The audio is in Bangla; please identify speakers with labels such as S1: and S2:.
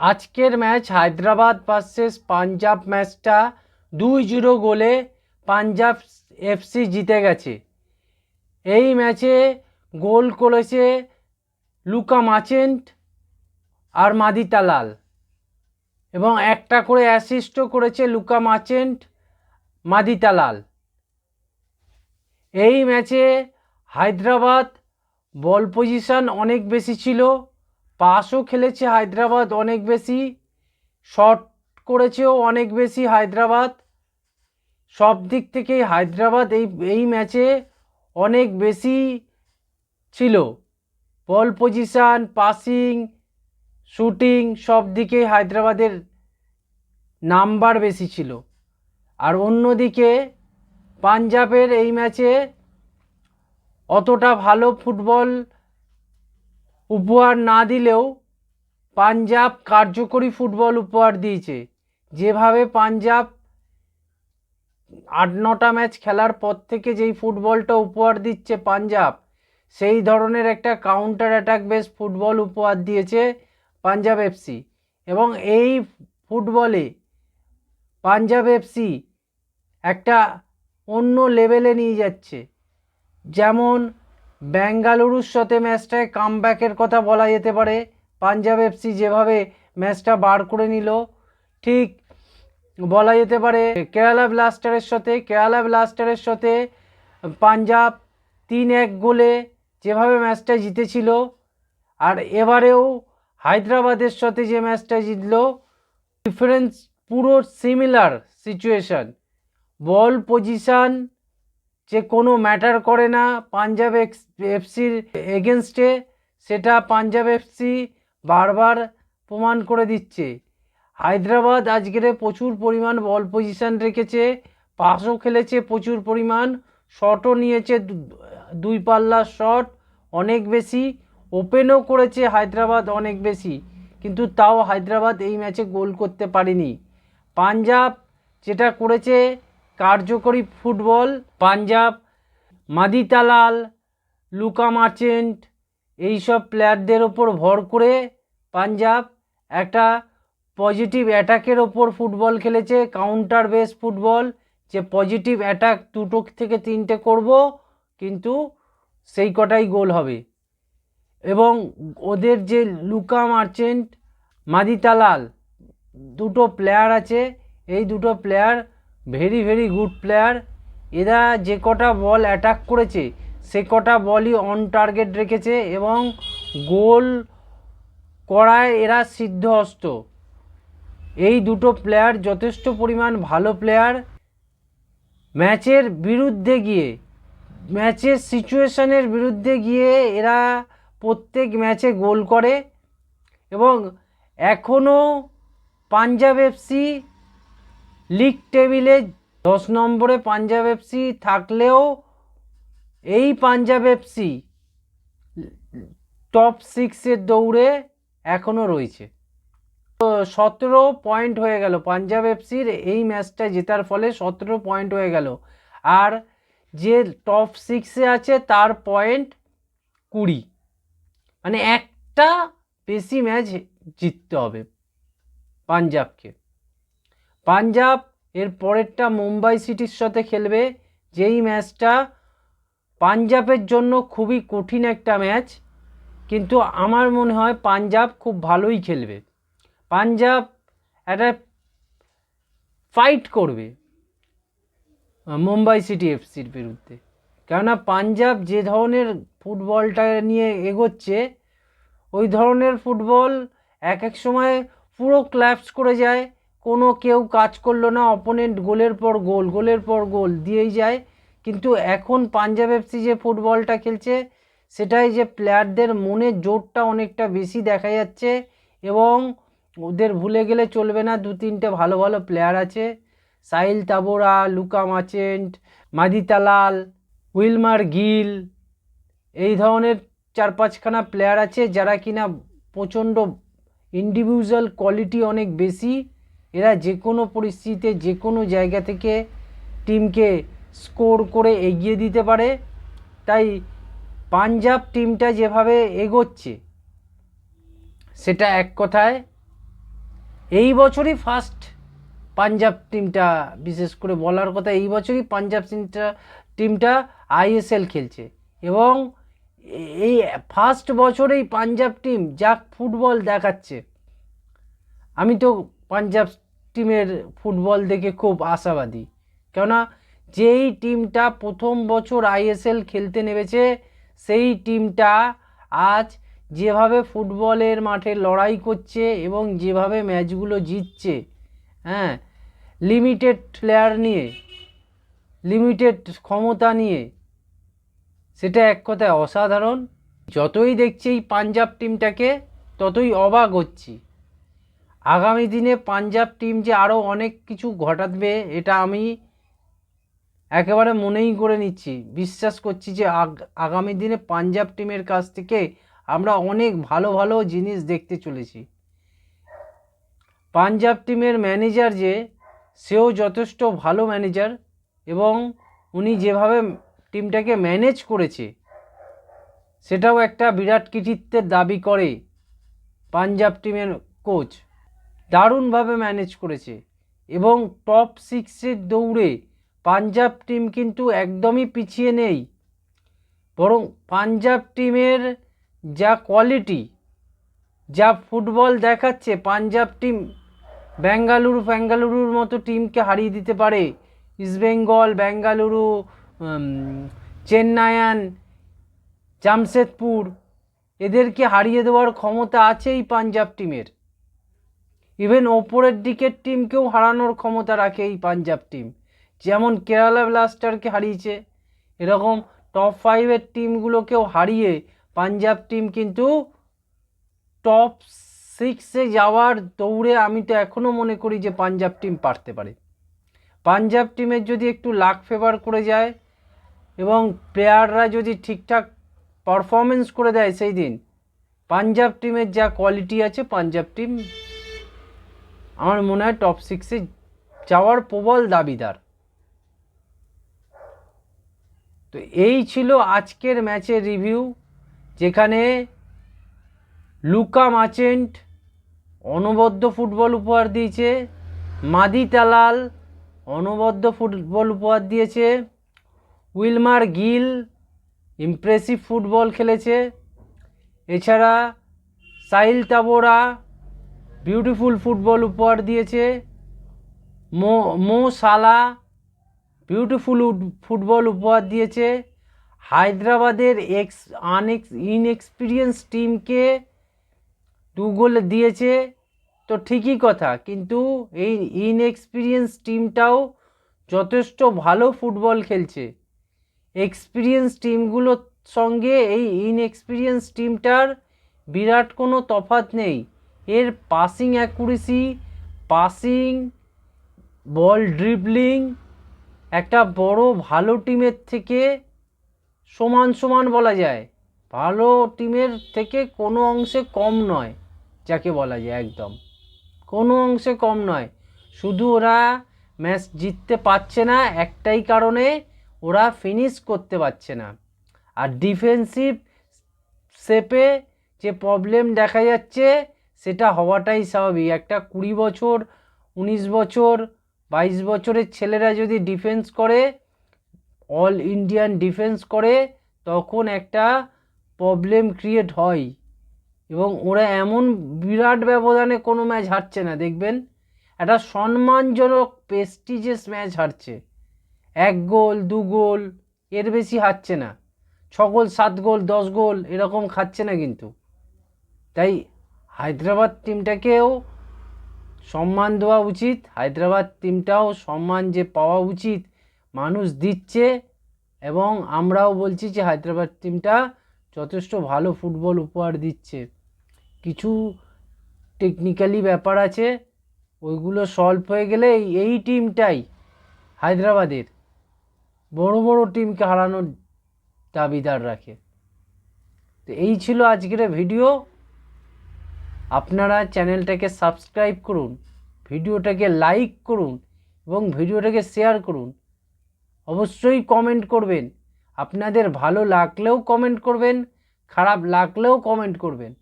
S1: আজকের ম্যাচ হায়দ্রাবাদ ভার্সেস পাঞ্জাব ম্যাচটা দুই জিরো গোলে পাঞ্জাব এফসি জিতে গেছে। এই ম্যাচে গোল করেছে লুকা মাচেন্ট আর মাদিতা লাল। এবং একটা করে অ্যাসিস্টও করেছে লুকা মাচেন্ট, মাদিতা লাল। এই ম্যাচে হায়দ্রাবাদ বল পজিশন অনেক বেশি ছিল। পাসও খেলেছে হায়দ্রাবাদ অনেক বেশি শট করেছেও অনেক বেশি হায়দ্রাবাদ। সব দিক থেকেই হায়দ্রাবাদ এই এই ম্যাচে অনেক বেশি ছিল। বল পজিশান পাসিং শুটিং সব দিকেই হায়দ্রাবাদের নাম্বার বেশি ছিল। আর অন্যদিকে পাঞ্জাবের এই ম্যাচে অতটা ভালো ফুটবল উপহার না দিলেও পাঞ্জাব কার্যকরী ফুটবল উপহার দিয়েছে। যেভাবে পাঞ্জাব আট নটা ম্যাচ খেলার পর থেকে যেই ফুটবলটা উপহার দিচ্ছে পাঞ্জাব, সেই ধরনের একটা কাউন্টার অ্যাটাক বেস ফুটবল উপহার দিয়েছে পাঞ্জাব এফসি এবং এই ফুটবলে পাঞ্জাব এফসি একটা অন্য লেভেলে নিয়ে যাচ্ছে। যেমন বেঙ্গালুরুর সাথে ম্যাচটায় কামব্যাকের কথা বলা যেতে পারে। পাঞ্জাব এফসি যেভাবে ম্যাচটা বার করে নিল, ঠিক বলা যেতে পারে কেরালা ব্লাস্টারের সাথে, কেরালা ব্লাস্টারের সাথে পাঞ্জাব তিন এক গোলে যেভাবে ম্যাচটা জিতেছিল, আর এবারেও হায়দ্রাবাদের সাথে যে ম্যাচটা জিতলো, ডিফারেন্স পুরো সিমিলার সিচুয়েশন। বল পজিশান যে কোনো ম্যাটার করে না, পাঞ্জাব এফসির এগেনস্টে সেটা পাঞ্জাব এফসি বারবার প্রমাণ করে দিচ্ছে। হায়দ্রাবাদ আজকের প্রচুর পরিমাণ বল পজিশান রেখেছে পাসও খেলেছে প্রচুর পরিমাণ, শটও নিয়েছে দুই পাল্লার শট, অনেক বেশি, ওপেনও করেছে হায়দ্রাবাদ অনেক বেশি, কিন্তু তাও হায়দ্রাবাদ এই ম্যাচে গোল করতে পারেনি। পাঞ্জাব যেটা করেছে কার্যকরী football, Punjab, Madih Talal, Luka Majcen, এইসব প্লেয়ারদের ওপর ভর করে পাঞ্জাব একটা পজিটিভ অ্যাটাকের ওপর ফুটবল খেলেছে কাউন্টার বেস ফুটবল, যে পজিটিভ অ্যাটাক দুটো থেকে তিনটে করব, কিন্তু সেই কটাই গোল হবে। এবং ওদের যে লুকা মার্চেন্ট, মাদিতালাল, দুটো প্লেয়ার আছে, এই দুটো player very very good player এরা যে কটা বল অ্যাটাক করেছে, সে কটা বলই অন টার্গেট রেখেছে এবং গোল করায় এরা সিদ্ধহস্ত। এই দুটো প্লেয়ার যথেষ্ট পরিমাণ ভালো প্লেয়ার ম্যাচের বিরুদ্ধে গিয়ে, ম্যাচের সিচুয়েশনের বিরুদ্ধে গিয়ে এরা প্রত্যেক ম্যাচে গোল করে এবং এখনও পাঞ্জাব এফসি লিগ টেবিলে দশ নম্বরে পাঞ্জাব এফসি থাকলেও এই পাঞ্জাব এফসি টপ সিক্সের দৌড়ে এখনও রয়েছে। সতেরো পয়েন্ট হয়ে গেল পাঞ্জাব এফসির এই ম্যাচটা জেতার ফলে সতেরো পয়েন্ট হয়ে গেল। আর যে টপ সিক্সে আছে তার পয়েন্ট কুড়ি। মানে একটা বেশি ম্যাচ জিততে হবে পাঞ্জাবকে। পাঞ্জাব এর পরেরটা মুম্বাই সিটির সাথে খেলবে। যেই ম্যাচটা পাঞ্জাবের জন্য খুবই কঠিন একটা ম্যাচ, কিন্তু আমার মনে হয় পাঞ্জাব খুব ভালোই খেলবে। পাঞ্জাব একটা ফাইট করবে মুম্বাই সিটি এফসির বিরুদ্ধে। কেননা পাঞ্জাব যে ধরনের ফুটবলটা নিয়ে এগোচ্ছে, ওই ধরনের ফুটবল এক এক সময় পুরো ক্ল্যাপস করে যায়। কোনো কেউ কাজ করল না অপোনেন্ট গোলের পর গোল, গোলের পর গোল, দিয়েই যায়। কিন্তু এখন পাঞ্জাব এফসি যে ফুটবলটা খেলছে, সেটাই যে প্লেয়ারদের মনে জোরটা অনেকটা বেশি দেখা যাচ্ছে এবং ওদের ভুলে গেলে চলবে না, দু তিনটে ভালো ভালো প্লেয়ার আছে। Sahil Tavora Luka Majcen Madih Talal Wilmar Gil, এই ধরনের চার পাঁচখানা প্লেয়ার আছে যারা কিনা প্রচণ্ড ইন্ডিভিজুয়াল কোয়ালিটি অনেক বেশি। এরা যে কোনো পরিস্থিতিতে যে কোনো জায়গা থেকে টিমকে স্কোর করে এগিয়ে দিতে পারে। তাই পাঞ্জাব টিমটা যেভাবে এগোচ্ছে, সেটা এক কথায়, এই বছরই ফার্স্ট পাঞ্জাব টিমটা বিশেষ করে বলার কথা, এই বছরই পাঞ্জাব টিমটা টিমটা আইএসএল খেলছে। এবং এই ফার্স্ট বছরেই পাঞ্জাব টিম যা ফুটবল দেখাচ্ছে। আমি তো পাঞ্জাব টিমের ফুটবল দেখে খুব আশাবাদী। কেননা যেই টিমটা প্রথম বছর আইএসএল খেলতে নেমেছে, সেই টিমটা আজ যেভাবে ফুটবলের মাঠে লড়াই করছে এবং যেভাবে ম্যাচগুলো জিতছে হ্যাঁ লিমিটেড প্লেয়ার নিয়ে লিমিটেড ক্ষমতা নিয়ে, সেটা এক কথায় অসাধারণ। যতই দেখছি এই পাঞ্জাব টিমটাকে, ততই অবাক হচ্ছি। আগামী দিনে পাঞ্জাব টিম যে আরও অনেক কিছু ঘটাবে, এটা আমি একেবারে মনেই করে নিচ্ছি। বিশ্বাস করছি যে আগ- আগামী দিনে পাঞ্জাব টিমের কাছ থেকে আমরা অনেক ভালো ভালো জিনিস দেখতে চলেছি। পাঞ্জাব টিমের ম্যানেজার যে, সেও যথেষ্ট ভালো ম্যানেজার এবং উনি যেভাবে টিমটাকে ম্যানেজ করেছে, সেটাও একটা বিরাট কৃতিত্বের দাবি করে পাঞ্জাব টিমের কোচ। দারুণভাবে ম্যানেজ করেছে এবং টপ সিক্সের দৌড়ে পাঞ্জাব টিম কিন্তু একদমই পিছিয়ে নেই। বরং পাঞ্জাব টিমের যা কোয়ালিটি যা ফুটবল দেখাচ্ছে পাঞ্জাব টিম বেঙ্গালুরু ফ্যাঙ্গালুরুর মতো টিমকে হারিয়ে দিতে পারে। ইস্টবেঙ্গল বেঙ্গালুরু উম, চেন্নাইয়ান জামশেদপুর এদেরকে হারিয়ে দেওয়ার ক্ষমতা আছে এই পাঞ্জাব টিমের ইভেন ওপরের দিকের টিমকেও হারানোর ক্ষমতা রাখে এই পাঞ্জাব টিম যেমন কেরালা ব্লাস্টারকে হারিয়েছে, এরকম টপ ফাইভের টিমগুলোকেও হারিয়ে পাঞ্জাব টিম কিন্তু টপ সিক্সে যাওয়ার দৌড়ে আমি তো এখনও মনে করি যে পাঞ্জাব টিম পারতে পারে। পাঞ্জাব টিমের যদি একটু লাক ফেভার করে যায় এবং প্লেয়াররা যদি ঠিকঠাক পারফরমেন্স করে দেয় সেই দিন পাঞ্জাব টিমের যা কোয়ালিটি আছে পাঞ্জাব টিম আমার মনে হয় টপ সিক্সে যাওয়ার প্রবল দাবিদার। তো এই ছিল আজকের ম্যাচের রিভিউ যেখানে লুকা মাচেন্ট অনবদ্য ফুটবল উপহার দিয়েছে, মাদি তালাল অনবদ্য ফুটবল উপহার দিয়েছে, উইলমার গিল ইমপ্রেসিভ ফুটবল খেলেছে, এছাড়া সাইল তাবোরা বিউটিফুল ফুটবল উপহার দিয়েছে। মো মো সালা বিউটিফুল ফুটবল উপহার দিয়েছে। হায়দ্রাবাদের এক্স, আনএক্স ইনএক্সপিরিয়েন্স টিমকে দু গোল দিয়েছে। তো ঠিকই কথা, কিন্তু এই ইনএক্সপিরিয়েন্স টিমটাও যথেষ্ট ভালো ফুটবল খেলছে। এক্সপিরিয়েন্স টিমগুলোর সঙ্গে এই ইনএক্সপিরিয়েন্স টিমটার বিরাট কোনো তফাৎ নেই। এর passing accuracy passing ball dribbling একটা বড় ভালো টিমের থেকে সমান সমান বলা যায়। ভালো টিমের থেকে কোনো অংশে কম নয়, যাকে বলা যায় একদম। কোনো অংশে কম নয়। শুধু ওরা ম্যাচ জিততে পারছে না, একটাই কারণে ওরা ফিনিশ করতে পারছে না। আর ডিফেন্সিভ শেপে যে প্রবলেম দেখা যাচ্ছে সেটা হওয়াটাই স্বাভাবিক। একটা কুড়ি বছর, উনিশ বছর, বাইশ বছরের ছেলেরা যদি ডিফেন্স করে অল ইন্ডিয়ান ডিফেন্স করে, তখন একটা প্রবলেম ক্রিয়েট হয়। এবং ওরা এমন বিরাট ব্যবধানে কোনো ম্যাচ হারছে না, দেখবেন? একটা সম্মানজনক প্রেস্টিজিয়াস ম্যাচ হারছে। এক গোল, দু গোল, এর বেশি হারছে না। ছ গোল, সাত গোল, দশ গোল, এরকম খাচ্ছে না কিন্তু। তাই হায়দ্রাবাদ টিমটাকেও সম্মান দেওয়া উচিত। হায়দ্রাবাদ টিমটাও সম্মান যে পাওয়া উচিত, মানুষ দিচ্ছে এবং আমরাও বলছি যে হায়দ্রাবাদ টিমটা যথেষ্ট ভালো ফুটবল উপহার দিচ্ছে। কিছু টেকনিক্যালি ব্যাপার আছে, ওইগুলো সলভ হয়ে গেলে এই- টিমটাই হায়দ্রাবাদের বড় বড় টিমকে হারানোর দাবিদার রাখে। তো এই ছিল আজকের ভিডিও। আপনারা চ্যানেলটাকে সাবস্ক্রাইব করুন, ভিডিওটাকে লাইক করুন এবং ভিডিওটাকে শেয়ার করুন। অবশ্যই কমেন্ট করবেন। আপনাদের ভালো লাগলেও কমেন্ট করবেন, খারাপ লাগলেও কমেন্ট করবেন।